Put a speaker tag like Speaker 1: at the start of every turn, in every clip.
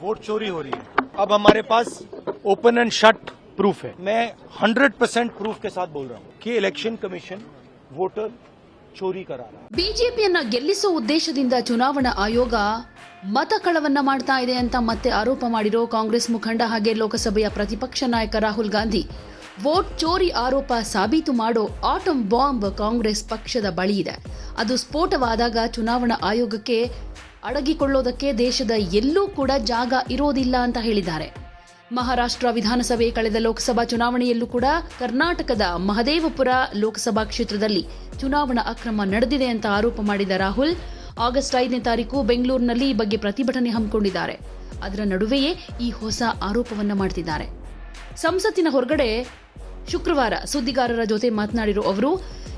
Speaker 1: Vote चोरी हो रही है अब हमारे पास ओपन एंड शट प्रूफ है मैं 100 परसेंट प्रूफ के साथ बोल रहा हूँ कि इलेक्शन कमीशन वोटर चोरी करा रहा है
Speaker 2: ಬಿಜೆಪಿಯನ್ನ ಗೆಲ್ಲಿಸುವ ಉದ್ದೇಶದಿಂದ ಚುನಾವಣಾ ಆಯೋಗ ಮತ ಕಳವನ್ನ ಮಾಡ್ತಾ ಇದೆ ಅಂತ ಮತ್ತೆ ಆರೋಪ ಮಾಡಿರೋ ಕಾಂಗ್ರೆಸ್ ಮುಖಂಡ ಹಾಗೆ ಲೋಕಸಭೆಯ ಪ್ರತಿಪಕ್ಷ ನಾಯಕ ರಾಹುಲ್ ಗಾಂಧಿ ವೋಟ್ ಚೋರಿ ಆರೋಪ ಸಾಬೀತು ಮಾಡೋ ಆಟಮ್ ಬಾಂಬ್ ಕಾಂಗ್ರೆಸ್ ಪಕ್ಷದ ಬಳಿ ಇದೆ ಅದು ಸ್ಫೋಟವಾದಾಗ ಚುನಾವಣಾ ಆಯೋಗಕ್ಕೆ ಅಡಗಿಕೊಳ್ಳೋದಕ್ಕೆ ದೇಶದ ಎಲ್ಲೂ ಕೂಡ ಜಾಗ ಇರೋದಿಲ್ಲ ಅಂತ ಹೇಳಿದ್ದಾರೆ. ಮಹಾರಾಷ್ಟ್ರ ವಿಧಾನಸಭೆ ಕಳೆದ ಲೋಕಸಭಾ ಚುನಾವಣೆಯಲ್ಲೂ ಕೂಡ ಕರ್ನಾಟಕದ ಮಹದೇವಪುರ ಲೋಕಸಭಾ ಕ್ಷೇತ್ರದಲ್ಲಿ ಚುನಾವಣಾ ಅಕ್ರಮ ನಡೆದಿದೆ ಅಂತ ಆರೋಪ ಮಾಡಿದ ರಾಹುಲ್, ಆಗಸ್ಟ್ ಐದನೇ ತಾರೀಕು ಬೆಂಗಳೂರಿನಲ್ಲಿ ಈ ಬಗ್ಗೆ ಪ್ರತಿಭಟನೆ ಹಮ್ಮಿಕೊಂಡಿದ್ದಾರೆ. ಅದರ ನಡುವೆಯೇ ಈ ಹೊಸ ಆರೋಪವನ್ನು ಮಾಡ್ತಿದ್ದಾರೆ. ಸಂಸತ್ತಿನ ಹೊರಗಡೆ ಶುಕ್ರವಾರ ಸುದ್ದಿಗಾರರ ಜೊತೆ ಮಾತನಾಡಿರೋ ಅವರು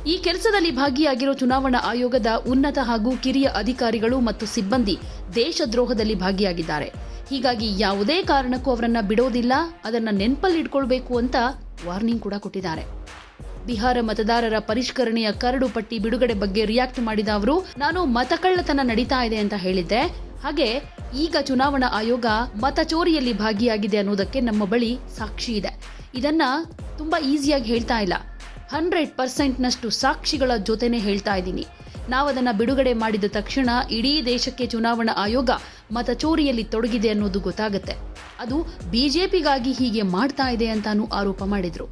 Speaker 2: ಈ ಕೆಲಸದಲ್ಲಿ ಭಾಗಿಯಾಗಿರೋ ಚುನಾವಣಾ ಆಯೋಗದ ಉನ್ನತ ಹಾಗೂ ಕಿರಿಯ ಅಧಿಕಾರಿಗಳು ಮತ್ತು ಸಿಬ್ಬಂದಿ ದೇಶದ್ರೋಹದಲ್ಲಿ ಭಾಗಿಯಾಗಿದ್ದಾರೆ. ಹೀಗಾಗಿ ಯಾವುದೇ ಕಾರಣಕ್ಕೂ ಅವರನ್ನ ಬಿಡೋದಿಲ್ಲ, ಅದನ್ನ ನೆನಪಲ್ಲಿಟ್ಕೊಳ್ಬೇಕು ಅಂತ ವಾರ್ನಿಂಗ್ ಕೂಡ ಕೊಟ್ಟಿದ್ದಾರೆ. ಬಿಹಾರ ಮತದಾರರ ಪರಿಷ್ಕರಣೆಯ ಕರಡು ಪಟ್ಟಿ ಬಿಡುಗಡೆ ಬಗ್ಗೆ ರಿಯಾಕ್ಟ್ ಮಾಡಿದ ಅವರು, ನಾನು ಮತಕಳ್ಳತನ ನಡೀತಾ ಇದೆ ಅಂತ ಹೇಳಿದ್ದೆ. ಹಾಗೆ ಈಗ ಚುನಾವಣಾ ಆಯೋಗ ಮತ ಚೋರಿಯಲ್ಲಿ ಭಾಗಿಯಾಗಿದೆ ಅನ್ನೋದಕ್ಕೆ ನಮ್ಮ ಬಳಿ ಸಾಕ್ಷಿ ಇದೆ. ಇದನ್ನ ತುಂಬಾ ಈಸಿಯಾಗಿ ಹೇಳ್ತಾ ಇಲ್ಲ. ಹಂಡ್ರೆಡ್ ಪರ್ಸೆಂಟ್ನಷ್ಟು ಸಾಕ್ಷಿಗಳ ಜೊತೆನೆ ಹೇಳ್ತಾ ಇದ್ದೀನಿ. ನಾವದನ್ನು ಬಿಡುಗಡೆ ಮಾಡಿದ ತಕ್ಷಣ ಇಡೀ ದೇಶಕ್ಕೆ ಚುನಾವಣಾ ಆಯೋಗ ಮತ ಚೋರಿಯಲ್ಲಿ ತೊಡಗಿದೆ ಅನ್ನೋದು ಗೊತ್ತಾಗುತ್ತೆ. ಅದು ಬಿಜೆಪಿಗಾಗಿ ಹೀಗೆ ಮಾಡ್ತಾ ಇದೆ ಅಂತಾನೂ ಆರೋಪ ಮಾಡಿದರು.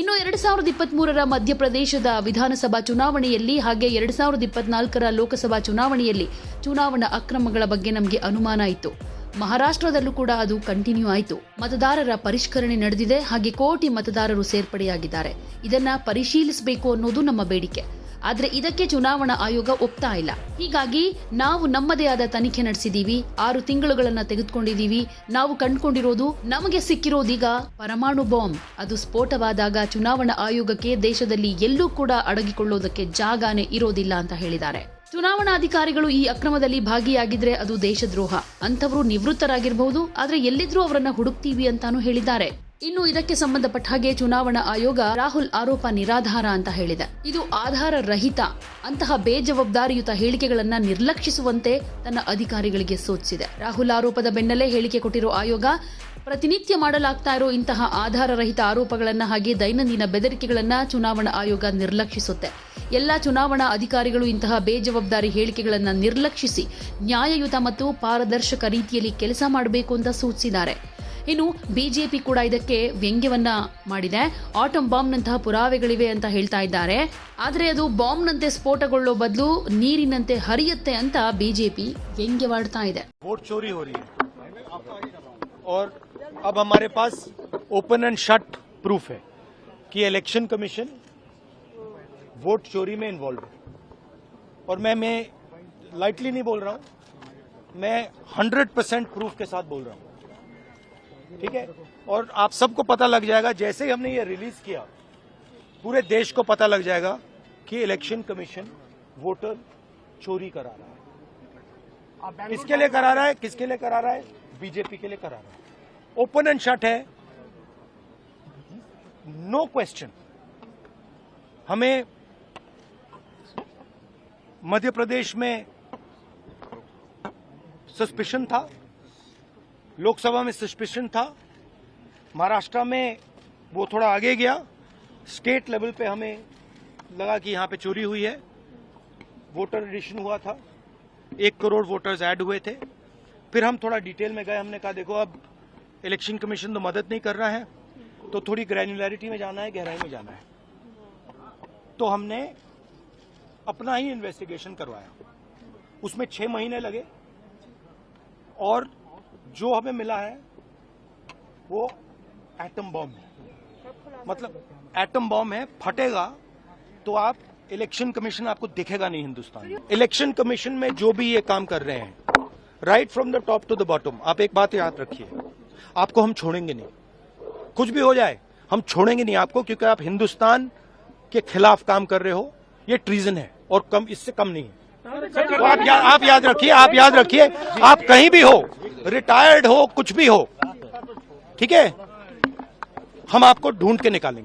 Speaker 2: ಇನ್ನು ಎರಡು ಸಾವಿರದ ಇಪ್ಪತ್ತ್ಮೂರರ ಮಧ್ಯಪ್ರದೇಶದ ವಿಧಾನಸಭಾ ಚುನಾವಣೆಯಲ್ಲಿ ಹಾಗೆ ಎರಡು ಸಾವಿರದ ಇಪ್ಪತ್ನಾಲ್ಕರ ಲೋಕಸಭಾ ಚುನಾವಣೆಯಲ್ಲಿ ಚುನಾವಣಾ ಅಕ್ರಮಗಳ ಬಗ್ಗೆ ನಮಗೆ ಅನುಮಾನ ಇತ್ತು. ಮಹಾರಾಷ್ಟ್ರದಲ್ಲೂ ಕೂಡ ಅದು ಕಂಟಿನ್ಯೂ ಆಯಿತು. ಮತದಾರರ ಪರಿಷ್ಕರಣೆ ನಡೆದಿದೆ. ಹಾಗೆ ಕೋಟಿ ಮತದಾರರು ಸೇರ್ಪಡೆಯಾಗಿದ್ದಾರೆ. ಇದನ್ನ ಪರಿಶೀಲಿಸಬೇಕು ಅನ್ನೋದು ನಮ್ಮ ಬೇಡಿಕೆ. ಆದ್ರೆ ಇದಕ್ಕೆ ಚುನಾವಣಾ ಆಯೋಗ ಒಪ್ತಾ ಇಲ್ಲ. ಹೀಗಾಗಿ ನಾವು ನಮ್ಮದೇ ಆದ ತನಿಖೆ ನಡೆಸಿದೀವಿ. ಆರು ತಿಂಗಳುಗಳನ್ನ ತೆಗೆದುಕೊಂಡಿದೀವಿ. ನಾವು ಕಂಡುಕೊಂಡಿರೋದು ನಮಗೆ ಸಿಕ್ಕಿರೋದೀಗ ಪರಮಾಣು ಬಾಂಬ್. ಅದು ಸ್ಫೋಟವಾದಾಗ ಚುನಾವಣಾ ಆಯೋಗಕ್ಕೆ ದೇಶದಲ್ಲಿ ಎಲ್ಲೂ ಕೂಡ ಅಡಗಿಕೊಳ್ಳೋದಕ್ಕೆ ಜಾಗಾನೇ ಇರೋದಿಲ್ಲ ಅಂತ ಹೇಳಿದ್ದಾರೆ. ಚುನಾವಣಾಧಿಕಾರಿಗಳು ಈ ಅಕ್ರಮದಲ್ಲಿ ಭಾಗಿಯಾಗಿದ್ರೆ ಅದು ದೇಶದ್ರೋಹ. ಅಂಥವರು ನಿವೃತ್ತರಾಗಿರಬಹುದು, ಆದರೆ ಎಲ್ಲಿದ್ರೂ ಅವರನ್ನ ಹುಡುಕ್ತೀವಿ ಅಂತಾನೂ ಹೇಳಿದ್ದಾರೆ. ಇನ್ನು ಇದಕ್ಕೆ ಸಂಬಂಧಪಟ್ಟ ಹಾಗೆ ಚುನಾವಣಾ ಆಯೋಗ ರಾಹುಲ್ ಆರೋಪ ನಿರಾಧಾರ ಅಂತ ಹೇಳಿದೆ. ಇದು ಆಧಾರ ರಹಿತ. ಅಂತಹ ಬೇಜವಾಬ್ದಾರಿಯುತ ಹೇಳಿಕೆಗಳನ್ನ ನಿರ್ಲಕ್ಷಿಸುವಂತೆ ತನ್ನ ಅಧಿಕಾರಿಗಳಿಗೆ ಸೂಚಿಸಿದೆ. ರಾಹುಲ್ ಆರೋಪದ ಬೆನ್ನಲ್ಲೇ ಹೇಳಿಕೆ ಕೊಟ್ಟಿರೋ ಆಯೋಗ, ಪ್ರತಿನಿತ್ಯ ಮಾಡಲಾಗ್ತಾ ಇರೋ ಇಂತಹ ಆಧಾರ ರಹಿತ ಆರೋಪಗಳನ್ನ ಹಾಗೆ ದೈನಂದಿನ ಬೆದರಿಕೆಗಳನ್ನ ಚುನಾವಣಾ ಆಯೋಗ ನಿರ್ಲಕ್ಷಿಸುತ್ತೆ. ಎಲ್ಲ ಚುನಾವಣಾ ಅಧಿಕಾರಿಗಳು ಇಂತಹ ಬೇಜವಾಬ್ದಾರಿ ಹೇಳಿಕೆಗಳನ್ನು ನಿರ್ಲಕ್ಷಿಸಿ ನ್ಯಾಯಯುತ ಮತ್ತು ಪಾರದರ್ಶಕ ರೀತಿಯಲ್ಲಿ ಕೆಲಸ ಮಾಡಬೇಕು ಅಂತ ಸೂಚಿಸಿದ್ದಾರೆ. ಇನ್ನು ಬಿಜೆಪಿ ಕೂಡ ಇದಕ್ಕೆ ವ್ಯಂಗ್ಯವನ್ನ ಮಾಡಿದೆ. ಆಟಂ ಬಾಂಬ್ನಂತಹ ಪುರಾವೆಗಳಿವೆ ಅಂತ ಹೇಳ್ತಾ ಇದ್ದಾರೆ. ಆದರೆ ಅದು ಬಾಂಬ್ನಂತೆ ಸ್ಫೋಟಗೊಳ್ಳೋ ಬದಲು ನೀರಿನಂತೆ ಹರಿಯುತ್ತೆ ಅಂತ ಬಿಜೆಪಿ ವ್ಯಂಗ್ಯವಾಡ್ತಾ ಇದೆ.
Speaker 1: Open and shut proof commission vote चोरी में इन्वॉल्व है। और मैं मैं लाइटली नहीं बोल रहा हूँ। मैं 100 परसेंट प्रूफ के साथ बोल रहा हूँ। ठीक है? और आप सबको पता लग जाएगा, जैसे ही हमने ये रिलीज़ किया, पूरे देश को पता लग जाएगा कि इलेक्शन कमीशन वोटर चोरी करा रहा है। किसके लिए करा रहा है? किसके लिए करा रहा है? बीजेपी के लिए करा रहा है। ओपन एंड शट है। नो no क्वेश्चन हमें मध्य प्रदेश में सस्पेशन था, लोकसभा में सस्पेशन था, महाराष्ट्र में वो थोड़ा आगे गया स्टेट लेवल पे हमें लगा कि यहाँ पे चोरी हुई है वोटर एडिशन हुआ था, एक करोड़ वोटर्स ऐड हुए थे, फिर हम थोड़ा डिटेल में गए, हमने कहा, देखो, अब इलेक्शन कमीशन तो मदद नहीं कर रहा है तो थोड़ी ग्रैन्युलरिटी में जाना है, गहराई में जाना है। तो हमने अपना ही इन्वेस्टिगेशन करवाया। उसमें छह महीने लगे। और जो हमें मिला है, वो एटम बॉम्ब है। मतलब एटम बॉम्ब है, फटेगा तो आप इलेक्शन कमीशन आपको दिखेगा नहीं हिंदुस्तान इलेक्शन कमीशन में जो भी ये काम कर रहे हैं right from the top to the bottom आप एक बात याद रखिए, आपको हम छोड़ेंगे नहीं। कुछ भी हो जाए, हम छोड़ेंगे नहीं आपको, क्योंकि आप हिंदुस्तान के खिलाफ काम कर रहे हो, ये ट्रीजन है। और कम इससे कम नहीं है। तो आप, या, आप याद रखिए आप याद रखिए आप कहीं भी हो रिटायर्ड हो कुछ भी हो ठीक है हम आपको ढूंढ के निकालेंगे।